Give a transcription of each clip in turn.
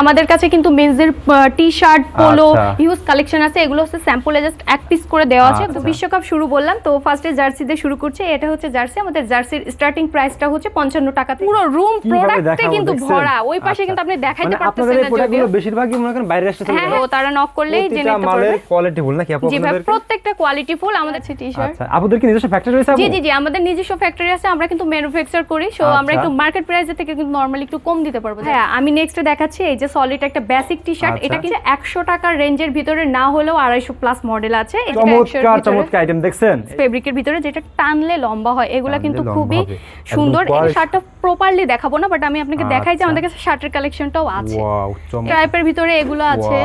আমাদের কাছে কিন্তু মেন্সের T shirt polo. Huge collection আছে। এগুলো হচ্ছে স্যাম্পলে জাস্ট এক পিস করে দেওয়া আছে। তো আচ্ছা। বিশ্বকাপ শুরু বললাম তো ফার্স্টে জার্সি দিয়ে শুরু করছে। এটা হচ্ছে জার্সি আমাদের জার্সির স্টার্টিং প্রাইসটা হচ্ছে পঞ্চান্ন টাকা পুরো রুম প্রোডাক্টে কিন্তু ভরা। ওই পাশে আচ্ছা। কিন্তু আপনি দেখাইতে মানে পারতেছেন না প্রোডাক্টগুলো যদিও। বেশিরভাগই মনে করেন বাইরে আসতে হ্যাঁ। ও তারা নক করলেই জেনে নিতে পারবে কোয়ালিটি ফুল নাকি আপু জি ভাই আপনাদের? প্রত্যেকটা কোয়ালিটি ফুল আমাদের আছে টি শার্ট আচ্ছা আপুদের কি নিজস্ব ফ্যাক্টরি আপু জি জি জি আমাদের নিজস্ব ফ্যাক্টরি আছে। আমরা কিন্তু ম্যানুফ্যাকচার করি। সো আমরা আচ্ছা। একটু মার্কেট প্রাইসের থেকে কিন্তু নরমালি একটু কম দিতে পারব। হ্যাঁ আমি নেক্সট দেখাচ্ছি। এই যে সলিড একটা বেসিক টি শার্ট। এটা কিন্তু একশো টাকার রেঞ্জের ভিতরে না হলেও আড়াইশো প্লাস মডেল আছে চমৎকার চমৎকার আইটেম দেখছেন ফেব্রিকের ভিতরে যেটা টানলে লম্বা হয় এগুলো কিন্তু খুবই সুন্দর এই শার্টটা প্রপারলি দেখাবো না বাট আমি আপনাকে দেখাই যে আচ্ছা। আমাদের কাছে শার্টের কালেকশনটাও আছে ওয়াও চমৎকার টাইপের ভিতরে এগুলো আছে.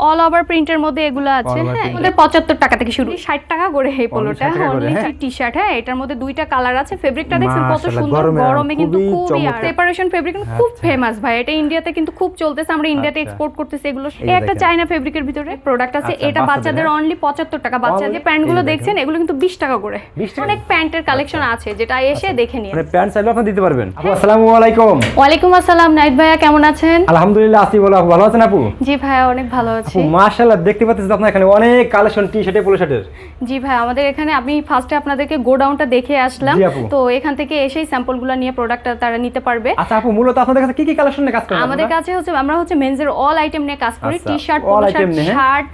অল ওভার প্রিন্টের মধ্যে এগুলো আছে হ্যাঁ। আমাদের পঁচাত্তর টাকা থেকে শুরু ষাট টাকা করে এই পোলোটা 60 অনলি হ্যাঁ। টি শার্ট হ্যাঁ এটার মধ্যে দুইটা কালার আছে ফেব্রিকটা দেখছেন কত সুন্দর গরমে কিন্তু খুবই। সেপারেশন ফেব্রিক খুব আচ্ছা। ফেমাস ভাই এটা ইন্ডিয়াতে কিন্তু খুব চলতেছে আমরা ইন্ডিয়াতে আচ্ছা। এক্সপোর্ট করতেছি এগুলো এই একটা। চাইনা ফেব্রিকের ভিতরে প্রোডাক্ট আছে আচ্ছা, এটা বাচ্চাদের, হ্যাঁ। অনলি পঁচাত্তর টাকা বাচ্চাদের প্যান্টগুলো এই যে দেখছেন এগুলো কিন্তু বিশ টাকা করে 20? অনেক প্যান্টের কালেকশন আছে যেটা এসে দেখে নিয়ে মানে প্যান্ট চাইলে আপনি দিতে পারবেন আপু আসসালামু আলাইকুম ওয়ালাইকুম আসসালাম নাইট ভাইয়া কেমন আছেন আলহামদুলিল্লাহ আসি বলো ভালো আছেন আপু জি ভাইয়া অনেক ভালো আছি। মাশাআল্লাহ দেখতে পাচ্ছেন আপনারা এখানে অনেক কালেকশন টি শার্টে পোলো শার্টের জি ভাই আমাদের এখানে আমি ফার্স্টে আপনাদেরকে গোডাউনটা দেখে আসলাম। তো এখান থেকে এসেই স্যাম্পলগুলো নিয়ে প্রোডাক্টটা তারা নিতে পারবে। আচ্ছা আপু মূলত আপনাদের কাছে কি কি কালেকশন নিয়ে কাজ করেন আমাদের কাছে হচ্ছে আমরা হচ্ছে মেনজের অল আইটেম নিয়ে কাজ করি। T shirt polo shirt? Shirt.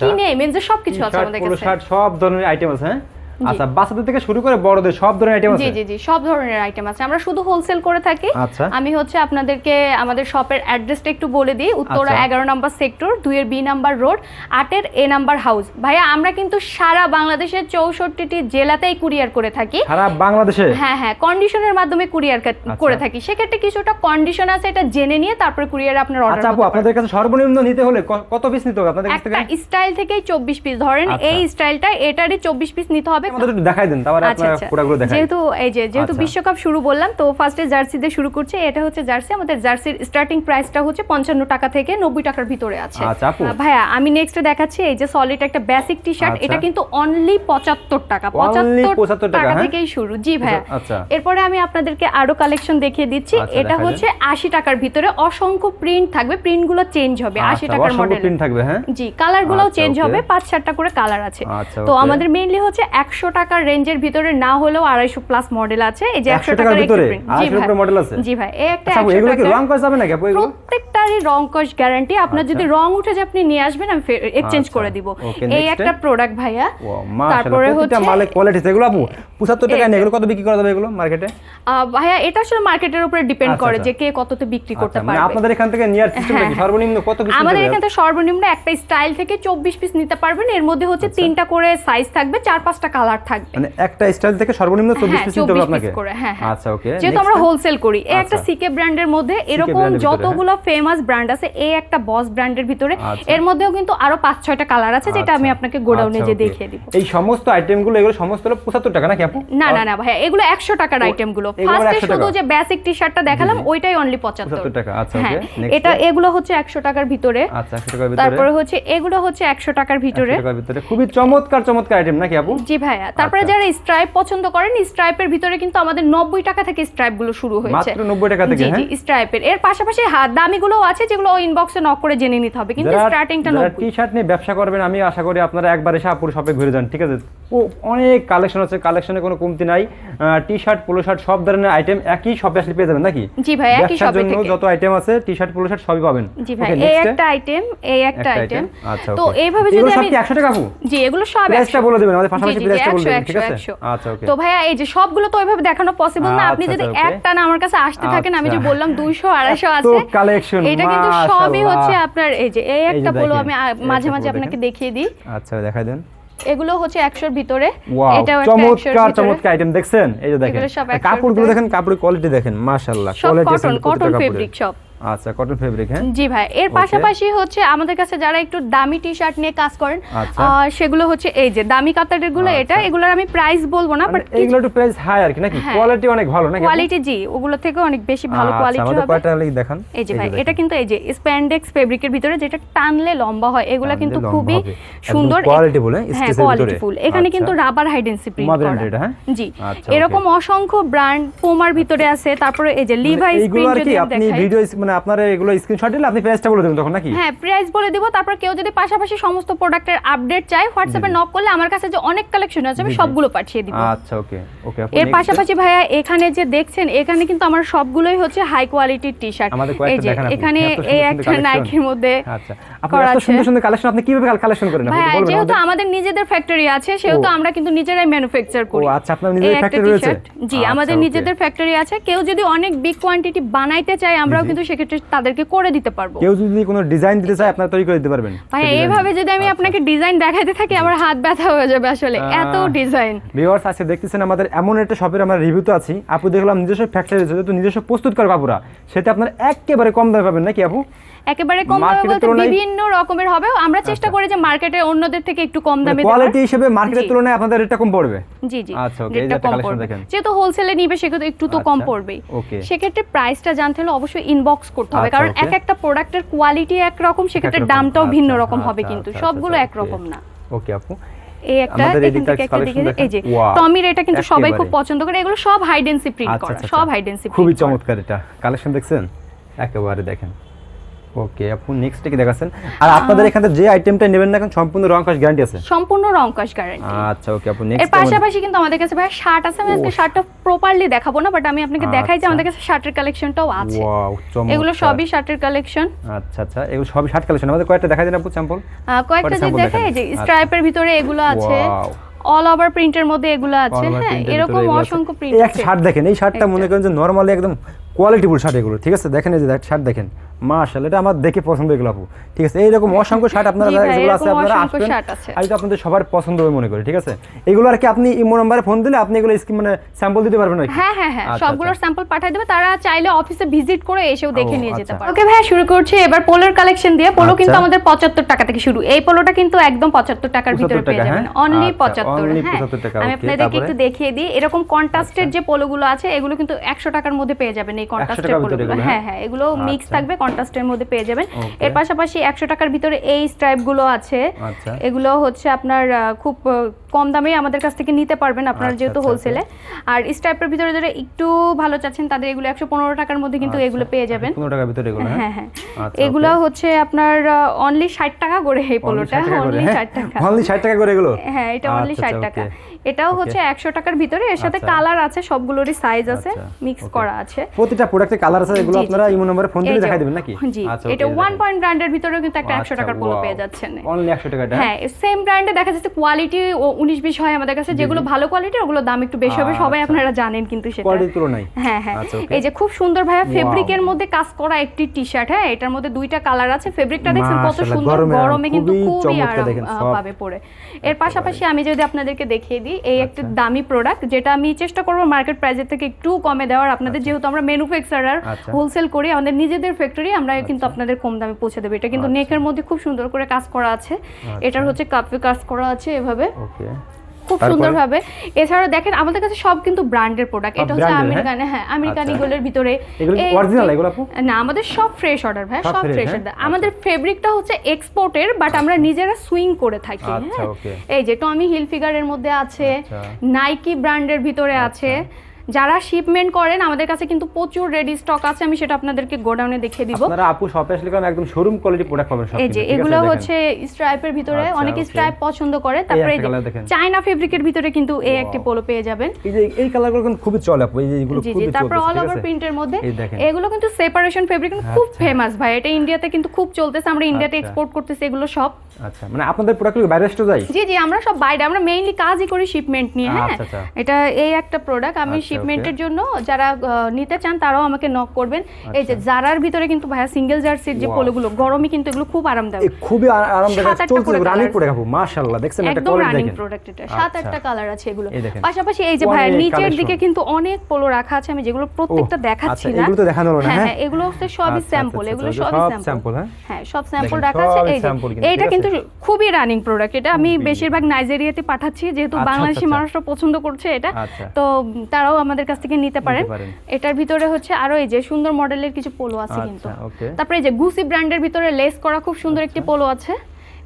কি নেই মেনজের সবকিছু আছে আমাদের কাছে। পোলো শার্ট সব ধরনের আইটেম আছে হ্যাঁ? আচ্ছা বাচ্চাদের থেকে শুরু করে বড়দের সব ধরনের আইটেম আছে? জি জি সব ধরনের আইটেম আছে। আমরা শুধু হোলসেল করে থাকি। আচ্ছা। আমি হচ্ছে আপনাদেরকে আমাদের শপের অ্যাড্রেসটা একটু বলে দিই। উত্তরা আচ্ছা। এগারো নাম্বার সেক্টর দুইয়ের বি নাম্বার রোড আটের এ নাম্বার হাউস ভাইয়া আমরা কিন্তু সারা বাংলাদেশের চৌষট্টিটি জেলাতেই কুরিয়ার করে থাকি। সারা বাংলাদেশে? হ্যাঁ হ্যাঁ কন্ডিশনের মাধ্যমে কুরিয়ার আচ্ছা। করে থাকি। সেক্ষেত্রে কিছুটা কন্ডিশন আছে এটা জেনে নিয়ে তারপরে কুরিয়ার আপনার অর্ডার আচ্ছা আপু আপনাদের কাছে সর্বনিম্ন নিতে হলে কত পিস নিতে হবে? আপনাদের কাছ থেকে? স্টাইল থেকেই চব্বিশ পিস ধরেন আচ্ছা। এই স্টাইলটা এটারই চব্বিশ পিস নিতে হবে। আমাদের একটু দেখাই দেন তারপরে আচ্ছা আপনারা আচ্ছা। দেখাই। যেহেতু এই যে যেহেতু আচ্ছা। বিশ্বকাপ শুরু বললাম তো ফার্স্টে জার্সি দিয়ে শুরু করছে এটা হচ্ছে জার্সি আমাদের জার্সির স্টার্টিং প্রাইসটা হচ্ছে পঞ্চান্ন টাকা থেকে নব্বই টাকার ভিতরে আছে। আচ্ছা, আপু। আহ, ভাইয়া আমি নেক্সট দেখাচ্ছি এই যে সলিড একটা বেসিক টি শার্ট আচ্ছা। এটা কিন্তু অনলি পঁচাত্তর টাকা 75 টাকা, টাকা? থেকেই শুরু। জি ভাইয়া। আচ্ছা। এরপরে আমি আপনাদেরকে আরও কালেকশন দেখিয়ে দিচ্ছি আচ্ছা, এটা হচ্ছে আশি টাকার ভিতরে অসংখ্য প্রিন্ট থাকবে প্রিন্টগুলো চেঞ্জ হবে আশি আচ্ছা, টাকার মডেল print থাকবে হ্যাঁ? জি কালারগুলোও আচ্ছা, চেঞ্জ হবে পাঁচ চারটা করে কালার আছে। আচ্ছা, তো আমাদের মেইনলি হচ্ছে একশো টাকার রেঞ্জের ভিতরে না হলেও আড়াইশো প্লাস মডেল আছে। এই যে একশো টাকার ভিতরে? একটি print। জি 100 ভাই। উপরে model আছে? জি ভাই এই একটা আচ্ছা আপু 100 এগুলো কি রং যাবে নাকি প্রত্যেকটারই রং কস গ্যারান্টি আপনার আচ্ছা। যদি রং উঠে যায় আপনি নিয়ে আসবেন আমি এক্সচেঞ্জ আচ্ছা, করে দিব। এই একটা প্রোডাক্ট ভাইয়া। তারপরে হচ্ছে মালে কোয়ালিটি এগুলো আপু 75 টাকা নিয়ে এগুলো কত বিক্রি করা যাবে এগুলো মার্কেটে ভাইয়া এটা আসলে মার্কেটের উপরে ডিপেন্ড করে। যে কে কততে বিক্রি করতে মানে পারবে। আপনাদের এখান থেকে নেয়ার সিস্টেমটা কি? হ্যাঁ, সর্বনিম্ন কত পিস আমাদের এখান থেকে সর্বনিম্ন একটা স্টাইল থেকে চব্বিশ পিস নিতে পারবেন। এর মধ্যে হচ্ছে। তিনটা করে সাইজ থাকবে চার পাঁচটা কালার থাকবে। মানে একটা স্টাইল থেকে সর্বনিম্ন 24 হ্যাঁ, পিস নিতে হবে 24 আপনাকে? করে, হ্যাঁ, হ্যাঁ। আচ্ছা ওকে যেহেতু আমরা হোলসেল করি এই একটা আচ্ছা। সিকে ব্র্যান্ডের মধ্যে এরকম যতগুলো ফেমাস ব্র্যান্ড আছে এই একটা বস ব্র্যান্ডের ভিতরে আচ্ছা। এর মধ্যেও কিন্তু আরও পাঁচ ছয়টা কালার আছে যেটা আমি আপনাকে গোডাউনে যে দেখিয়ে দিব। এই সমস্ত আইটেমগুলো এগুলো সমস্ত হলো 75 টাকা নাকি আপু? না না না ভাইয়া এগুলো একশো টাকার আইটেমগুলো। ফার্স্টে শুধু যে বেসিক টি শার্টটা দেখালাম ওইটাই অনলি পঁচাত্তর। 75 টাকা, আচ্ছা, হ্যাঁ okay, next এটা এগুলো হচ্ছে একশো টাকার ভিতরে। আচ্ছা 100 টাকার ভিতরে। তারপরে হচ্ছে এগুলো হচ্ছে একশো টাকার ভিতরে। 100 টাকার ভিতরে। খুবই চমৎকার চমৎকার আইটেম নাকি আপু? জি ভাইয়া তারপরে আচ্ছা। যারা স্ট্রাইপ পছন্দ করেন স্ট্রাইপের ভিতরে কিন্তু আমাদের নব্বই টাকা থেকে স্ট্রাইপগুলো শুরু হয়েছে মাত্র 90 টাকা থেকে, হ্যাঁ? স্ট্রাইপের এর পাশাপাশি হাত দামি গুলো আছে যেগুলো ইনবক্সে নক করে জেনে নিতে হবে কিন্তু স্টার্টিংটা যারা নব্বই টি শার্ট নিয়ে ব্যবসা করবেন আমি আশা করি আপনারা একবার এসে আপুর শপে ঘুরে যান ঠিক আছে অনেক কালেকশন আছে কালেকশনে কোনো কমতি নাই। টি শার্ট পোলো শার্ট সব ধরনের আইটেম একই শপে আসলে পেয়ে যাবেন নাকি? জি ভাই একই শপে জন্য যত আইটেম আছে টি শার্ট পোলো শার্ট সবই পাবেন। জি ভাই এই একটা আইটেম এই একটা একটা আইটেম আচ্ছা তো এইভাবে যদি আমি কি 100 টাকা আপু? জি এগুলো সব 100 বলে দিবেন আমাদের পাশাপাশি প্রাইসটা বলে দিবেন ঠিক আছে? 100, 100 আচ্ছা ওকে তো ভাইয়া এই যে সবগুলো তো ওইভাবে দেখানো পসিবল না আপনি আচ্ছা, যদি আচ্ছা, একটা না আমার কাছে আসতে থাকেন আমি যে। বললাম দুইশো আড়াইশো এত আছে কালেকশন এটা কিন্তু সবই হচ্ছে আপনার এই যে এই একটা বলো দেখেন, আমি মাঝে মাঝে আপনাকে দেখিয়ে দিই। আচ্ছা দেখাই দেন। এগুলো হচ্ছে একশোর ভিতরে। এটাও চমৎকার চমৎকার আইটেম দেখছেন? এই যে দেখেন। কাপড়গুলো দেখেন কাপড়ের কোয়ালিটি দেখেন মাশাআল্লাহ কোয়ালিটি কটন কটন ফেব্রিক সব। আচ্ছা কটন ফেব্রিক হ্যাঁ? জি ভাই এর পাশাপাশি হচ্ছে আমাদের কাছে যারা একটু দামি টি শার্ট নিয়ে কাজ করেন আচ্ছা। সেগুলো হচ্ছে এই যে দামি কাতারেরগুলো এটা আচ্ছা। এগুলোর আমি প্রাইস বলব না বাট মানে এইগুলো একটু প্রাইস হাই আর কি নাকি? হ্যাঁ। কোয়ালিটি অনেক ভালো নাকি কোয়ালিটি জি ওগুলো থেকে অনেক বেশি ভালো আচ্ছা, কোয়ালিটি হবে। কয়টা হলে দেখান? এই যে ভাই এটা কিন্তু এই যে স্প্যান্ডেক্স ফেব্রিকের ভিতরে যেটা টানলে লম্বা হয় এগুলা কিন্তু খুবই সুন্দর quality বলে, হ্যাঁ stitch কোয়ালিটি ফুল এখানে কিন্তু আচ্ছা। রাবার হাইডেন্সি প্রিন্ট Puma করা। এটা, হ্যাঁ? জি আচ্ছা, এরকম অসংখ্য ব্র্যান্ড পোমার ভিতরে আছে তারপরে এই যে মানে লিভাইস প্রিন্ট আপনি ভিডিও মানে আপনার এগুলো স্ক্রিনশট দিলে আপনি প্রাইসটা বলে দেবেন তখন নাকি? হ্যাঁ প্রাইস বলে দিব তারপর কেউ যদি পাশাপাশি সমস্ত প্রোডাক্টের আপডেট চায় হোয়াটসঅ্যাপে নক করলে আমার কাছে যে অনেক কালেকশন আছে আমি। সবগুলো পাঠিয়ে দিব। আচ্ছা ওকে ওকে এর পাশাপাশি ভাইয়া এখানে যে দেখছেন এখানে কিন্তু আমার সবগুলোই হচ্ছে হাই কোয়ালিটির টি শার্ট এই যে এখানে এই সুন্দর একটা। নাইকির মধ্যে আচ্ছা আপনি এত সুন্দর সুন্দর কালেকশন আপনি কীভাবে কালেকশন করেন? আপনি বলবেন যেহেতু আমাদের? নিজেদের ফ্যাক্টরি আছে সেহেতু আমরা কিন্তু নিজেরাই ম্যানুফ্যাকচার করি। ও, আচ্ছা, আপনার এই একটা factory রয়েছে? জি আচ্ছা, আমাদের নিজেদের ফ্যাক্টরি আছে। কেউ যদি অনেক বিগ কোয়ান্টিটি বানাইতে চায় আমরাও কিন্তু সেক্ষেত্রে তাদেরকে করে দিতে পারব। কেউ যদি কোনো ডিজাইন দিতে চায় আপনারা তৈরি করে দিতে পারবেন। ভাই এইভাবে যদি আমি আপনাকে ডিজাইন দেখাইতে থাকি আমার হাত ব্যথা হয়ে যাবে আসলে। এত ডিজাইন ভিউয়ার্স আজকে দেখতেছেন আমাদের এমন একটা শপের আমরা রিভিউতে আছি। আপু দেখলাম নিজস্ব ফ্যাক্টরি যেহেতু নিজস্ব প্রস্তুত করে কাপুরা সেটা আপনার একেবারে কম দামে পাবেন নাকি আপু? একেবারে কম দামে বলতে বিভিন্ন রকমের হবে আমরা চেষ্টা আচ্ছা। করি যে মার্কেটে অন্যদের থেকে একটু কম দামে। কোয়ালিটি হিসেবে মার্কেটের তুলনায় আপনাদের রেটটা কম পড়বে? জি জি। আচ্ছা, একটা কম পড়বে। দেখেন। যেহেতু হোলসেলে নিবে সেক্ষেত্রে একটু তো কম আচ্ছা, পড়বেই। সেক্ষেত্রে প্রাইসটা জানতে হলে অবশ্যই ইনবক্স করতে হবে। আচ্ছা, কারণ এক একটা প্রোডাক্টের কোয়ালিটি একরকম সেক্ষেত্রে দামটাও ভিন্ন রকম হবে কিন্তু। সবগুলো একরকম okay. না। ওকে আপু। এই একটা আমাদের এখান এদিকটা থেকে একটা collection দেখে এই যে টমির এটা কিন্তু সবাই খুব পছন্দ করে। এগুলো সব হাইডেন্সি প্রিন্ট করা সব। হাইডেন্সি খুবই চমৎকার এটা। কালেকশন দেখছেন? একেবারে দেখেন। ওকে আপু নেক্সট কি দেখাচ্ছেন? আর আপনাদের এখানে যে আইটেমটা নেবেন না এখন সম্পূর্ণ রং গ্যারান্টি আছে? সম্পূর্ণ রং কাশ গ্যারান্টি আচ্ছা ওকে আপু এর পাশাপাশি কিন্তু আমাদের কাছে ভাই শার্ট আছে আমি আজকে শার্টটা প্রপারলি দেখাবো না বাট আমি আপনাকে দেখাই যে আচ্ছা। আমাদের কাছে শার্টের কালেকশনটাও আছে। ওয়াও এগুলো সবই শার্টের কালেকশন আচ্ছা আচ্ছা এগুলো সবই শার্ট কালেকশন আমাদের কয়েকটা দেখা যায় আপু স্যাম্পল কয়েকটা যদি sample যে স্ট্রাইপের ভিতরে এগুলো আছে। অল ওভার প্রিন্টের মধ্যে এগুলো আছে হ্যাঁ এরকম অসংখ্য প্রিন্ট এই শার্ট দেখেন এই শার্টটা মনে করেন যে নরমালি একদম কোয়ালিটিফুল শার্ট এগুলো ঠিক আছে? দেখেন এই যে শার্ট দেখেন। মাশাআল্লাহ এটা আমার দেখে পছন্দ এগুলো আপু। ঠিক আছে এইরকম অসংখ্য শার্ট আপনারা যেগুলো আছে আপনারা আসবেন আমি তো আপনাদের সবার পছন্দ হবে মনে করি ঠিক আছে? এগুলো আর কি আপনি ইমো নাম্বারে ফোন দিলে আপনি এগুলো স্কিম মানে স্যাম্পল দিতে পারবেন নাকি হ্যাঁ হ্যাঁ হ্যাঁ আচ্ছা, সবগুলোর আচ্ছা। স্যাম্পল পাঠিয়ে দেবে তারা চাইলে অফিসে ভিজিট করে এসেও দেখে নিয়ে যেতে আচ্ছা। ওকে ভাই শুরু করছি এবার পোলোর কালেকশন দিয়ে। পোলো আচ্ছা। কিন্তু আমাদের পঁচাত্তর টাকা থেকে শুরু। এই পোলোটা কিন্তু একদম পঁচাত্তর টাকার ভিতরে পেয়ে যাবেন। হ্যাঁ? অনলি আচ্ছা, only হ্যাঁ? আমি আপনাদেরকে একটু দেখিয়ে দিই। এরকম কন্ট্রাস্টের যে পোলোগুলো আছে এগুলো কিন্তু একশো টাকার মধ্যে পেয়ে যাবেন এই কন্ট্রাস্টের পোলোগুলো। হ্যাঁ? হ্যাঁ? হ্যাঁ এগুলো মিক্স আচ্ছা। থাকবে কন্ট্রাস্টের মধ্যে পেয়ে যাবেন। এর পাশাপাশি একশো টাকার ভিতরে এই স্ট্রাইপগুলো আছে। আচ্ছা। এগুলো হচ্ছে আপনার খুব কম দামে আমাদের কাছ থেকে নিতে পারবেন আপনারা আচ্ছা, যেহেতু আচ্ছা, হোলসেলে। আর স্ট্রাইপের ভিতরে যারা একটু ভালো চাচ্ছেন তাদের এগুলো একশো পনেরো টাকার মধ্যে কিন্তু এগুলো পেয়ে যাবেন। পনেরো টাকার ভিতরে এগুলো হ্যাঁ? হ্যাঁ আচ্ছা, এগুলো হচ্ছে আপনার অনলি ষাট টাকা করে এই পোলোটা অনলি ষাট টাকা। অনলি ষাট টাকা করে এগুলো? হ্যাঁ এটা অনলি ষাট টাকা। এটাও হচ্ছে একশো টাকার ভিতরে এর সাথে। কালার আছে সবগুলোরই সাইজ আছে মিক্স করা আছে। প্রতিটা প্রোডাক্টের কালার আছে এগুলো আপনারা। ইমো নাম্বারে ফোন দিলে এই যে, দেখাই দেবেন নাকি? জি আচ্ছা এটা ওয়ান পয়েন্ট ব্র্যান্ডের ভিতরেও কিন্তু একটা একশো টাকার পোলো পেয়ে যাচ্ছেন। অনলি একশো টাকা এটা? হ্যাঁ সেম ব্র্যান্ডে দেখা যাচ্ছে কোয়ালিটি উনিশ বিশ হয় আমাদের কাছে যেগুলো ভালো ওগুলো দাম একটু বেশি হবে সবাই আচ্ছা। আপনারা জানেন কিন্তু সেটা। হ্যাঁ হ্যাঁ। আচ্ছা, এই যে খুব সুন্দর ভাইয়া ফেব্রিকের মধ্যে কাজ করা একটি টি শার্ট হ্যাঁ এটার মধ্যে দুইটা কালার আছে ফেব্রিকটা দেখছেন কত সুন্দর গরমে কিন্তু খুবই আরাম। পাবে পরে এর পাশাপাশি আমি যদি আপনাদেরকে দেখিয়ে দিই এই একটা আচ্ছা। দামি প্রোডাক্ট যেটা আমি চেষ্টা করব মার্কেট প্রাইসের থেকে একটু কমে দেওয়ার। আপনাদের যেহেতু আমরা ম্যানুফ্যাকচারার আচ্ছা। হোলসেল করি আমাদের নিজেদের ফ্যাক্টরি আমরা কিন্তু আপনাদের কম দামে পৌঁছে দেবো। এটা কিন্তু আচ্ছা। নেকের মধ্যে খুব সুন্দর করে কাজ করা আছে। এটার হচ্ছে কাপে কাজ করা আছে এভাবে। ওকে। খুব? সুন্দরভাবে। এছাড়াও দেখেন আমাদের কাছে সব কিন্তু ব্র্যান্ডের প্রোডাক্ট এটা হচ্ছে আমেরিকান হ্যাঁ? আমেরিকান আচ্ছা। ইগলের ভিতরে। এগুলো কি এগুলো আপু? না আমাদের সব ফ্রেশ অর্ডার ভাই সব ফ্রেশ অর্ডার আমাদের ফেব্রিকটা হচ্ছে এক্সপোর্টের বাট আমরা নিজেরা সুইং করে থাকি আচ্ছা, হ্যাঁ. এই যে টমি হিল ফিগারের মধ্যে আছে আচ্ছা। নাইকি ব্র্যান্ডের ভিতরে আছে। যারা শিপমেন্ট করেন আমাদের কাছে কিন্তু প্রচুর রেডি স্টক আছে আমি সেটা আপনাদেরকে গোডাউনে দেখিয়ে দিব। আপনারা আপু শপে আসলে কারণ একদম শোরুম কোয়ালিটি প্রোডাক্ট পাবেন সব এই যে? এগুলো হচ্ছে স্ট্রাইপের ভিতরে আচ্ছা, অনেকে স্ট্রাইপ পছন্দ করে তারপরে এই যে চায়না ফেব্রিকের ভিতরে কিন্তু এই একটি পোলো পেয়ে যাবেন। এই যে এই কালারগুলো কিন্তু খুবই চলে আপু এই যে এগুলো জি জি তারপর অল ওভার প্রিন্টের মধ্যে। এগুলো কিন্তু সেপারেশন ফেব্রিক খুব আচ্ছা। ফেমাস ভাই এটা ইন্ডিয়াতে কিন্তু খুব চলতেছে আমরা ইন্ডিয়াতে আচ্ছা। এক্সপোর্ট করতেছি এগুলো সব। আচ্ছা মানে আপনাদের প্রোডাক্টগুলো বাইরে যায়? জি জি আমরা সব বাইরে আমরা মেইনলি কাজই করি শিপমেন্ট নিয়ে হ্যাঁ। আচ্ছা, আচ্ছা। এটা এই একটা প্রোডাক্ট আমি আচ্ছা, শিপমেন্টের জন্য যারা নিতে চান তারাও আমাকে নক করবেন। এই যে জারার ভিতরে কিন্তু ভাইয়া সিঙ্গেল জার্সির যে পোলোগুলো গরমে কিন্তু এগুলো খুব আরামদায়ক। খুবই আরামদায়ক। চলছে করে রানিং প্রোডাক্ট আপু মাশাআল্লাহ। দেখছেন একদম কোয়ালিটি রানিং দেখেন। প্রোডাক্ট এটা। সাত আচ্ছা। আটটা কালার আছে এগুলো। পাশাপাশি এই যে ভাইয়া নিচের দিকে কিন্তু অনেক পোলো রাখা আছে আমি যেগুলো প্রত্যেকটা আচ্ছা, দেখাচ্ছি না। এগুলো তো দেখানো হলো না, হ্যাঁ হ্যাঁ? হ্যাঁ এগুলো হচ্ছে সবই আচ্ছা, স্যাম্পল আচ্ছা, এগুলো আচ্ছা, সবই সব স্যাম্পল হ্যাঁ? সব স্যাম্পল রাখা আছে। এই যে sample কিন্তু, এইটা কিন্তু খুবই রানিং প্রোডাক্ট এটা আমি বেশিরভাগ নাইজেরিয়াতে পাঠাচ্ছি যেহেতু আচ্ছা, বাংলাদেশি আচ্ছা। মানুষরা পছন্দ করছে এটা। আচ্ছা। তো তারাও আমাদের কাছ থেকে নিতে পারেন। এটার ভিতরে হচ্ছে আরও এই যে সুন্দর মডেলের কিছু পোলো আছে কিন্তু। আচ্ছা, তারপরে এই যে গুসি ব্র্যান্ডের ভিতরে লেস করা খুব সুন্দর একটি পোলো আছে।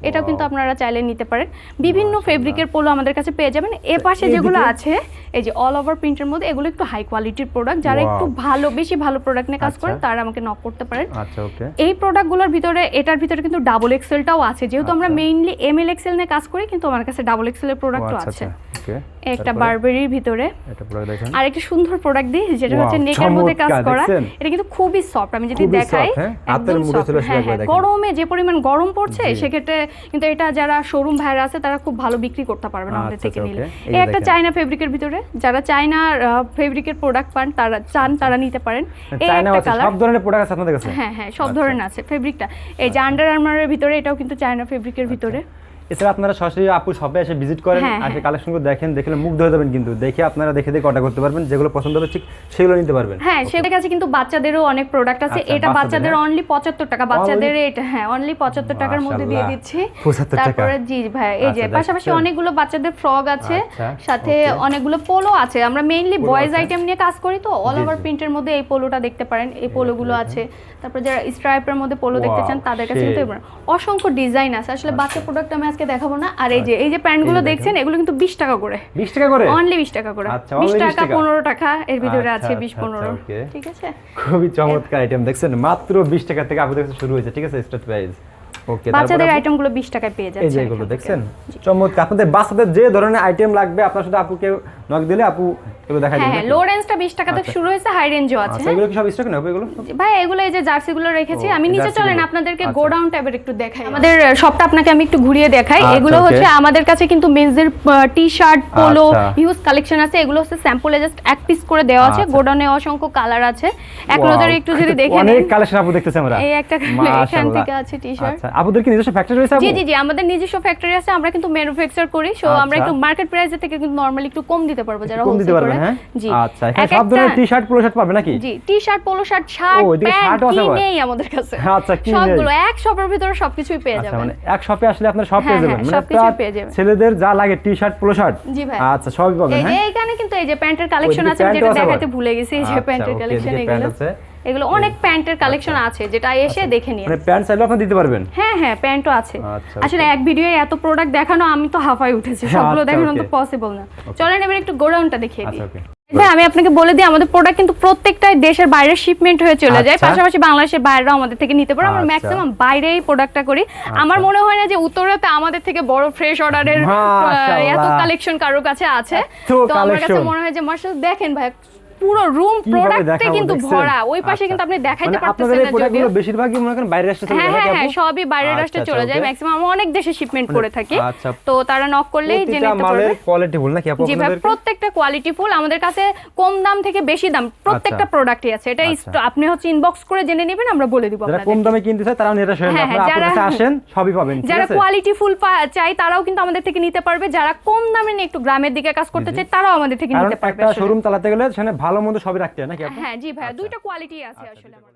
এটাও কিন্তু আপনারা চাইলে নিতে পারেন। বিভিন্ন ফেব্রিকের পোলো আমাদের কাছে পেয়ে যাবেন। এ পাশে যেগুলো আছে এই যে অল ওভার প্রিন্টের মধ্যে এগুলো একটু হাই কোয়ালিটির প্রোডাক্ট যারা একটু ভালো বেশি ভালো প্রোডাক্ট নিয়ে কাজ আচ্ছা। করেন তারা আমাকে নক করতে পারেন। আচ্ছা এই প্রোডাক্টগুলোর ভিতরে এটার ভিতরে কিন্তু ডাবল এক্সেলটাও আছে। যেহেতু আমরা আচ্ছা। মেইনলি এম এল এক্সেল নিয়ে কাজ করি কিন্তু আমার কাছে ডাবল এক্সেলের প্রোডাক্টও আচ্ছা আছে। আচ্ছা একটা বারবেরির ভিতরে। এটা পুরো দেখেন। আর একটা সুন্দর প্রোডাক্ট দিই যেটা হচ্ছে নেকের মধ্যে কাজ করা। এটা কিন্তু খুবই সফট আমি যদি দেখাই হ্যাঁ? একদম হ্যাঁ, হ্যাঁ। গরমে যে পরিমাণ গরম পড়ছে। সেক্ষেত্রে কিন্তু এটা যারা শোরুম ভাইরা আছে তারা খুব ভালো বিক্রি করতে পারবেন আমাদের আচ্ছা, থেকে আচ্ছা, নিলে। এই একটা চায়না ফেব্রিকের ভিতরে যারা চায়নার ফেব্রিকের প্রোডাক্ট পান তারা চান তারা নিতে পারেন। এই একটা কালার সব ধরনের প্রোডাক্ট আছে আপনাদের কাছে? হ্যাঁ হ্যাঁ সব আচ্ছা। ধরনের আছে ফেব্রিকটা এই যে আন্ডার আর্মারের ভিতরে এটাও কিন্তু চায়না ফেব্রিকের ভিতরে। এছাড়া আপনারা সরাসরি আপু শপে এসে ভিজিট করেন হ্যাঁ, আসে হ্যাঁ। কালেকশনগুলো দেখেন দেখলে মুগ্ধ হয়ে যাবেন কিন্তু। দেখে আপনারা দেখে দেখে অর্ডার করতে পারবেন যেগুলো পছন্দ হবে ঠিক সেগুলো নিতে পারবেন। হ্যাঁ কাছে কিন্তু বাচ্চাদেরও অনেক প্রোডাক্ট আছে। আচ্ছা, এটা বাচ্চাদের, হ্যাঁ? অনলি পঁচাত্তর টাকা বাচ্চাদের এটা হ্যাঁ অনলি পঁচাত্তর টাকার মধ্যে দিয়ে দিচ্ছি। তারপরে জি ভাই এই যে আচ্ছা, পাশাপাশি অনেকগুলো বাচ্চাদের ফ্রক আছে আচ্ছা, সাথে অনেকগুলো পোলো আছে। আমরা মেইনলি বয়েজ আইটেম নিয়ে কাজ করি তো অল ওভার। প্রিন্টের মধ্যে এই পোলোটা দেখতে পারেন। এই পোলোগুলো আছে। তারপর যারা স্ট্রাইপের মধ্যে পোলো দেখতে চান তাদের কাছে কিন্তু অসংখ্য ডিজাইন আছে। আসলে বাচ্চা প্রোডাক্ট আমি আজকে দেখাবো না। আর এই যে এই যে প্যান্টগুলো গুলো দেখছেন এগুলো কিন্তু বিশ টাকা করে। বিশ টাকা করে? অনলি বিশ টাকা করে। আচ্ছা, বিশ 20 টাকা টাকা। পনেরো টাকা এর ভিতরে আচ্ছা, আছে বিশ আচ্ছা, পনেরো। আচ্ছা, okay. ঠিক আছে? খুবই চমৎকার আইটেম দেখছেন মাত্র বিশ টাকা থেকে আপনাদের কাছে শুরু হয়েছে ঠিক আছে স্টার্ট প্রাইস ওকে বাচ্চাদের আইটেমগুলো বিশ টাকায় পেয়ে এই যে এগুলো দেখছেন? চমৎকার। আপনাদের বাচ্চাদের যে ধরনের আইটেম লাগবে আপনার শুধু আপুকে নক দিলে আপু এগুলো দেখা হ্যাঁ দিবে হ্যাঁ লো রেঞ্জটা বিশ টাকা থেকে শুরু হয়েছে হাই রেঞ্জও আছে আচ্ছা এগুলো কি সব স্টক না এগুলো? ভাই এগুলো এই যে জার্সিগুলো রেখেছি আমি নিচে। চলেন আপনাদেরকে আচ্ছা। গোডাউন টাইপের একটু দেখাই। আমাদের শপটা আপনাকে আমি একটু ঘুরিয়ে দেখাই। আচ্ছা, এগুলো হচ্ছে আমাদের কাছে কিন্তু মেনসের টি শার্ট পোলো আচ্ছা। হিউজ কালেকশন আছে। এগুলো হচ্ছে স্যাম্পলে জাস্ট এক পিস করে দেওয়া আছে। আচ্ছা। গোডাউনে অসংখ্য কালার আছে। এক নজরে একটু যদি দেখেন অনেক কালেকশন আপু দেখতেছি আমরা। এই একটা মাশাআল্লাহ। থেকে আছে টি শার্ট আচ্ছা আপুদের কি নিজস্ব ফ্যাক্টরি আপু জি জি জি আমাদের নিজস্ব ফ্যাক্টরি আছে আমরা কিন্তু ম্যানুফ্যাকচার করি। সো আমরা আচ্ছা। একটু মার্কেট প্রাইসের থেকে কিন্তু নরমালি একটু কম দিতে পারব যারা হোম দিতে পারবেন। হ্যাঁ? জি। আচ্ছা এখানে এক সব ধরনের টি শার্ট পোলো শার্ট পাবে নাকি? জি T shirt polo shirt shirt ও, এদিকে প্যান্ট আছে কি নেই আমাদের কাছে। আচ্ছা, কি নেই? সবগুলো এক শপের ভিতরে সবকিছুই পেয়ে আচ্ছা যাবেন। মানে এক শপে আসলে আপনার সব হ্যাঁ, পেয়ে যাবেন। হ্যাঁ, মানে সবকিছু পেয়ে যাবেন। ছেলেদের যা লাগে টি শার্ট পোলো শার্ট জি ভাই। আচ্ছা সবই পাবেন হ্যাঁ? এইখানে কিন্তু এই যে প্যান্টের কালেকশন আছে যেটা দেখাতে ভুলে গেছি এই যে আচ্ছা, প্যান্টের কালেকশন এগুলো। এগুলো অনেক প্যান্টের কালেকশন আছে যেটা এসে দেখে নিন মানে প্যান্ট চাইলেও আপনি দিতে পারবেন? হ্যাঁ হ্যাঁ প্যান্টও আছে। আচ্ছা, আসলে এক ভিডিও এত প্রোডাক্ট দেখানো আমি তো হাফাই উঠেছি সবগুলো আচ্ছা, দেখানো তো. পসিবল না। চলেন এবার একটু গোডাউনটা দেখিয়ে দিই। আচ্ছা ভাই আমি আপনাকে বলে দিই আমাদের প্রোডাক্ট কিন্তু প্রত্যেকটাই দেশের বাইরে শিপমেন্ট হয়ে চলে যায়। আচ্ছা। পাশাপাশি বাংলাদেশের বাইরেও আমাদের থেকে নিতে পারো। আমরা আচ্ছা। ম্যাক্সিমাম বাইরেই প্রোডাক্টটা করি। আমার মনে হয় না যে উত্তরাতে আমাদের থেকে বড় ফ্রেশ অর্ডারের। এত কালেকশন কারোর কাছে আছে। তো আমার কাছে মনে হয় যে মার্শাল দেখেন ভাই পুরো রুম প্রোডাক্টে কিন্তু ভরা। ওই পাশে আচ্ছা। কিন্তু আপনি দেখাইতে মানে পারতেছেন না যদিও। বেশিরভাগই মনে করেন বাইরের রাষ্ট্রে চলে হ্যাঁ যায় হ্যাঁ হ্যাঁ সবই বাইরের আচ্ছা, রাষ্ট্রে আচ্ছা, চলে যায় ম্যাক্সিমাম আমরা অনেক দেশে শিপমেন্ট করে থাকি। আচ্ছা। তো তারা নক করলেই জেনে নিতে পারবে। কোয়ালিটি ফুল নাকি আপু জি ভাই প্রত্যেকটা কোয়ালিটি ফুল আমাদের কাছে কম দাম থেকে বেশি দাম প্রত্যেকটা আচ্ছা। প্রোডাক্টই আছে। এটা আচ্ছা। আপনি হচ্ছে ইনবক্স করে জেনে নেবেন আমরা বলে দিব যারা আপনাদের কম দামে কিনতে চায় তারা নিরাশ আপনারা হ্যাঁ, কাছে যারা- আসেন সবই পাবেন যারা কোয়ালিটি ফুল চাই তারাও কিন্তু আমাদের থেকে নিতে পারবে। যারা কম দামে একটু গ্রামের দিকে কাজ করতে চায় তারাও আমাদের থেকে নিতে পারবে একটা শোরুম চালাতে গেলে সেখানে ভালো মন্দ সবই রাখতে হয় নাকি হ্যাঁ জি ভাইয়া দুইটা কোয়ালিটি আছে আসলে আমাদের